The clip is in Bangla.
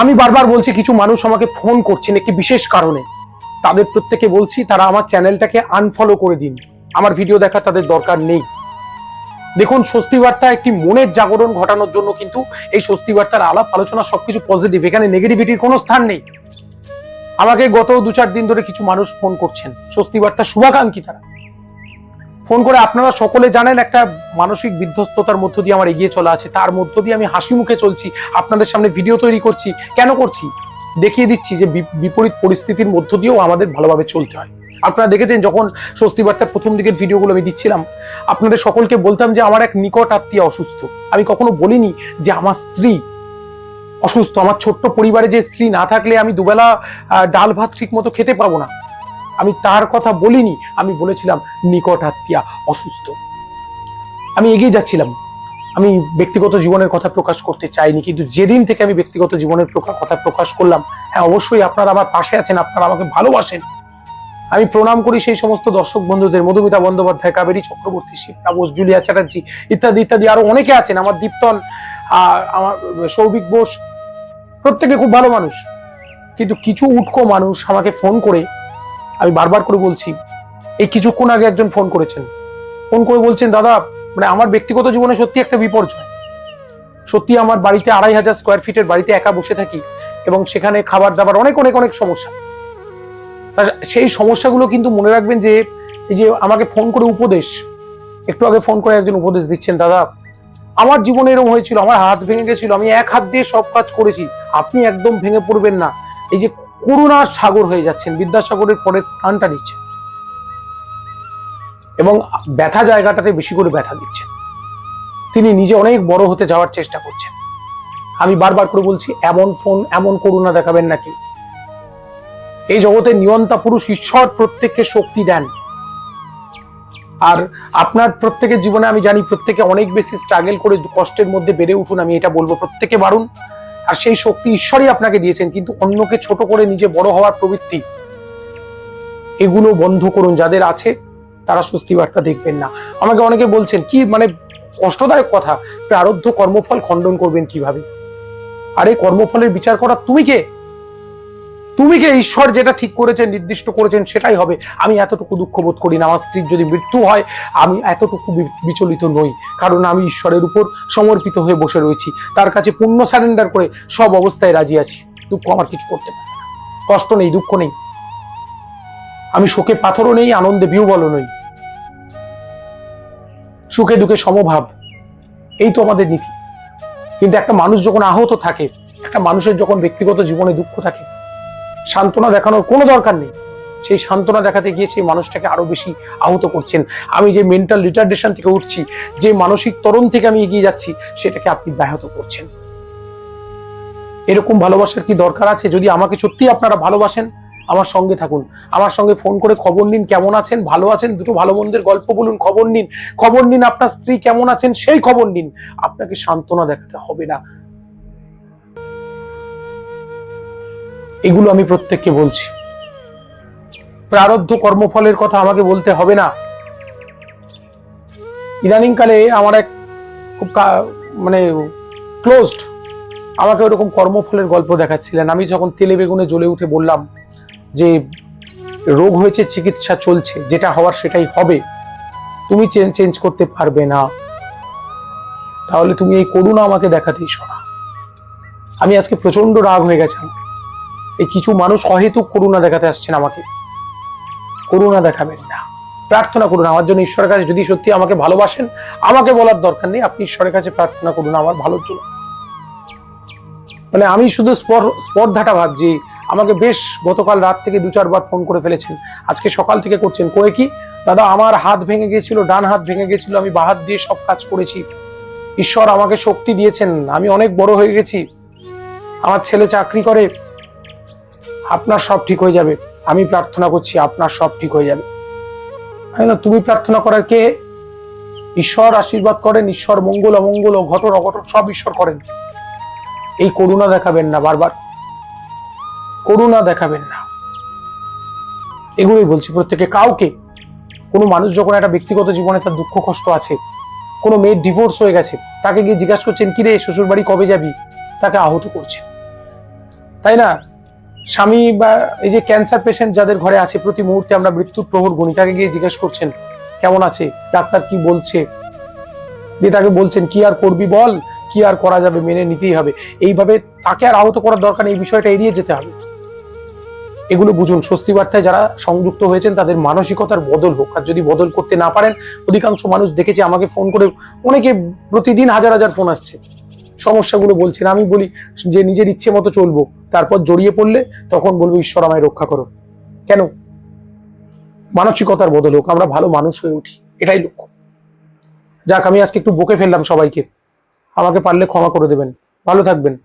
আমি বারবার বলছি, কিছু মানুষ আমাকে ফোন করছেন একটি বিশেষ কারণে। তাদের প্রত্যেকে বলছি, তারা আমার চ্যানেলটাকে আনফলো করে দিন। আমার ভিডিও দেখা তাদের দরকার নেই। দেখুন স্বস্তি বার্তা একটি মনের জাগরণ ঘটানোর জন্য কিন্তু এই স্বস্তি বার্তার আলাপ, আলোচনা সবকিছু পজিটিভ এখানে নেগেটিভিটির কোনো স্থান নেই। আমাকে গত দু চার দিন ধরে কিছু মানুষ ফোন করছেন। স্বস্তি বার্তা শুভাকাঙ্ক্ষী তারা। ফোন করে আপনারা সকলে জানেন একটা মানসিক বিধ্বস্ততার মধ্য দিয়ে আমার এগিয়ে চলা আছে। তার মধ্য দিয়ে আমি হাসি মুখে চলছি, আপনাদের সামনে ভিডিও তৈরি করছি। কেন করছি? দেখিয়ে দিচ্ছি যে বিপরীত পরিস্থিতির মধ্য দিয়েও আমাদের ভালোভাবে চলতে হয়। আপনারা দেখেছেন যখন স্বস্তি বার্তার প্রথম দিকের ভিডিওগুলো আমি দিচ্ছিলাম, আপনাদের সকলকে বলতাম যে আমার এক নিকট আত্মীয় অসুস্থ। আমি কখনো বলিনি যে আমার স্ত্রী অসুস্থ। আমার ছোট্ট পরিবারে যে স্ত্রী না থাকলে আমি দুবেলা ডাল ভাত ঠিক মতো খেতে পারব না। আমি তার কথা বলিনি, আমি বলেছিলাম, নিকট আত্মীয়া অসুস্থ। আমি এগিয়ে যাচ্ছিলাম। আমি ব্যক্তিগত জীবনের কথা প্রকাশ করতে চাইনি, কিন্তু যেদিন থেকে আমি ব্যক্তিগত জীবনের কথা প্রকাশ করলাম হ্যাঁ অবশ্যই আপনারা আমার পাশে আছেন, আপনারা আমাকে ভালোবাসেন। আমি প্রণাম করি সেই সমস্ত দর্শক বন্ধুদের, মধুমিতা বন্দ্যোপাধ্যায়, কাবেরী চক্রবর্তী শিবনা বোস, জুলিয়া চ্যাটার্জি ইত্যাদি ইত্যাদি, আরও অনেকে আছেন, আমার দীপ্তন আমার সৌভিক বোস, প্রত্যেকে খুব ভালো মানুষ। কিন্তু কিছু উটকো মানুষ আমাকে ফোন করে আমি বারবার করে বলছি, এই কিছুক্ষণ আগে একজন ফোন করেছেন। ফোন করে বলছেন, দাদা মানে আমার ব্যক্তিগত জীবনে সত্যি একটা বিপর্যয়। সত্যি আমার বাড়িতে আড়াই হাজার স্কোয়ার ফিটের বাড়িতে একা বসে থাকি এবং সেখানে খাবার দাবার অনেক অনেক অনেক সমস্যা। সেই সমস্যাগুলো কিন্তু মনে রাখবেন যে, এই যে আমাকে ফোন করে উপদেশ, একটু আগে ফোন করে একজন উপদেশ দিচ্ছেন, দাদা, আমার জীবনে এরকম হয়েছিল, আমার হাত ভেঙে গেছিল, আমি এক হাত দিয়ে সব কাজ করেছি, আপনি একদম ভেঙে পড়বেন না। এই যে করুণার সাগর হয়ে যাচ্ছেন, বিদ্যাসাগরের পরে স্থানটা নিচ্ছেন এবং ব্যথা জায়গাটাতে বেশি করে ব্যথা দিচ্ছেন। তিনি নিজে অনেক বড় হতে যাওয়ার চেষ্টা করছেন। আমি বারবার করে বলছি, এমন ফোন, এমন করুণা দেখাবেন নাকি? এই জগতে নিয়ন্তা পুরুষ ঈশ্বর প্রত্যেককে শক্তি দেন। আর আপনার প্রত্যেকের জীবনে আমি জানি, প্রত্যেকে অনেক বেশি স্ট্রাগল করে কষ্টের মধ্যে বেড়ে উঠুন, আমি এটা বলব। প্রত্যেকে বাড়ুন। আর সেই শক্তি ঈশ্বরই আপনাকে দিয়েছেন, কিন্তু অন্যকে ছোট করে নিজে বড় হওয়ার প্রবৃত্তি, এগুলো বন্ধ করুন। যাদের আছে, তারা স্বস্তি বার্তা দেখবেন না। আমাকে অনেকে বলছেন, কি মানে কষ্টদায়ক কথা, প্রারব্ধ কর্মফল খণ্ডন করবেন কীভাবে? আরে কর্মফলের বিচার করা, তুমি কে? তুমি যে ঈশ্বর যেটা ঠিক করেছেন, নির্দিষ্ট করেছেন, সেটাই হবে। আমি এতটুকু দুঃখ বোধ করি না, আমার স্ত্রীর যদি মৃত্যু হয়, আমি এতটুকু বিচলিত নই। কারণ আমি ঈশ্বরের উপর সমর্পিত হয়ে বসে রয়েছি। তার কাছে পূর্ণ সারেন্ডার করে সব অবস্থায় রাজি আছি। দুঃখ আমার কিছু করতে পারে কষ্ট নেই, দুঃখ নেই। আমি শোকে পাথরও নেই, আনন্দে বিহবলও নই। সুখে দুঃখে সমভাব, এই তো আমাদের নীতি। কিন্তু একটা মানুষ যখন আহত থাকে, একটা মানুষের যখন ব্যক্তিগত জীবনে দুঃখ থাকে সান্ত্বনা দেখানোর কোনো দরকার নেই। সেই সান্ত্বনা দেখাতে গিয়ে সেই মানুষটাকে আরও বেশি আহত করছেন। আমি যে মেন্টাল রিটার্ডেশন থেকে উঠছি, যে মানসিক তরণ থেকে আমি এগিয়ে যাচ্ছি, সেটাকে আপনি ব্যাহত করছেন। এরকম ভালোবাসার কি দরকার আছে? যদি আমাকে সত্যি আপনারা ভালোবাসেন, আমার সঙ্গে থাকুন। আমার সঙ্গে ফোন করে খবর নিন, কেমন আছেন? ভালো আছেন? দুটো ভালো মন্দের গল্প বলুন, খবর নিন। খবর নিন আপনার স্ত্রী কেমন আছেন? সেই খবর নিন। আপনাকে সান্ত্বনা দেখাতে হবে না। এগুলো আমি প্রত্যেককে বলছি। প্রারব্ধ কর্মফলের কথা আমাকে বলতে হবে না। ইদানিংকালে আমার এক খুব মানে ক্লোজড আমাকে ওরকম কর্মফলের গল্প দেখাচ্ছিলেন। আমি যখন তেলে বেগুনে জ্বলে উঠে বললাম যে, রোগ হয়েছে, চিকিৎসা চলছে, যেটা হওয়ার সেটাই হবে। তুমি চেঞ্জ করতে পারবে না। তাহলে তুমি এই করুণা আমাকে দেখাতেই শোনা। আমি আজকে প্রচণ্ড রাগ হয়ে গেছিলাম এই কিছু মানুষ অহেতুক করুণা দেখাতে আসছেন আমাকে। করুণা দেখাবেন না। প্রার্থনা করুন, আমার জন্য ঈশ্বরের কাছে যদি সত্যি আমাকে ভালোবাসেন, আমাকে বলার দরকার নেই, আপনি ঈশ্বরের কাছে প্রার্থনা করুন, আমার ভালোর জন্য মানে আমি শুধু স্পর্ধাটা ভাবছি, আমাকে বেশ গতকাল রাত থেকে দু চারবার ফোন করে ফেলেছেন। আজকে সকাল থেকে করছেন। করে কি? দাদা, আমার হাত ভেঙে গেছিল ডান হাত ভেঙে গিয়েছিল, আমি বাহাত দিয়ে সব কাজ করেছি। ঈশ্বর আমাকে শক্তি দিয়েছেন। আমি অনেক বড় হয়ে গেছি। আমার ছেলে চাকরি করে আপনার সব ঠিক হয়ে যাবে। আমি প্রার্থনা করছি আপনার সব ঠিক হয়ে যাবে। বললাম, তুমি প্রার্থনা করার কে? ঈশ্বর আশীর্বাদ করেন ঈশ্বর মঙ্গল অমঙ্গল ও ঘটন অঘটন সব ঈশ্বর করেন। এই করুণা দেখাবেন না বারবার। করুণা দেখাবেন না। এগুলোই বলছি প্রত্যেকে। কাউকে কোনো মানুষ যখন একটা ব্যক্তিগত জীবনে তার দুঃখ কষ্ট আছে কোনো মেয়ের ডিভোর্স হয়ে গেছে তাকে গিয়ে জিজ্ঞাসা করছেন কিরে শ্বশুর বাড়ি কবে যাবি? তাকে আহত করছে তাই না? স্বামী বা এই যে ক্যান্সার পেশেন্ট যাদের ঘরে আছে, প্রতি মুহূর্তে আমরা মৃত্যুর প্রহর গুনি তাকে গিয়ে জিজ্ঞেস করছেন, কেমন আছে? ডাক্তার কি বলছে? দিয়ে তাকে বলছেন, কি আর করবি বল? কি আর করা যাবে? মেনে নিতেই হবে। এইভাবে তাকে আর আহত করার দরকার এই বিষয়টা এড়িয়ে যেতে হবে। এগুলো বুঝুন স্বস্তি বার্তায় যারা সংযুক্ত হয়েছেন, তাদের মানসিকতার বদল হোক। আর যদি বদল করতে না পারেন, অধিকাংশ মানুষ দেখেছে আমাকে ফোন করে অনেকে প্রতিদিন হাজার হাজার ফোন আসছে। সমস্যাগুলো বলছেন আমি বলি যে নিজের ইচ্ছে মতো চলবো, তারপর জড়িয়ে পড়লে তখন বলব, ঈশ্বর আমায় রক্ষা করো। কেন? মানসিকতার বদল হোক, আমরা ভালো মানুষ হয়ে উঠি, এটাই লক্ষ্য। যাক, আমি আজকে একটু বকে ফেললাম সবাইকে। আমাকে পারলে ক্ষমা করে দেবেন। ভালো থাকবেন।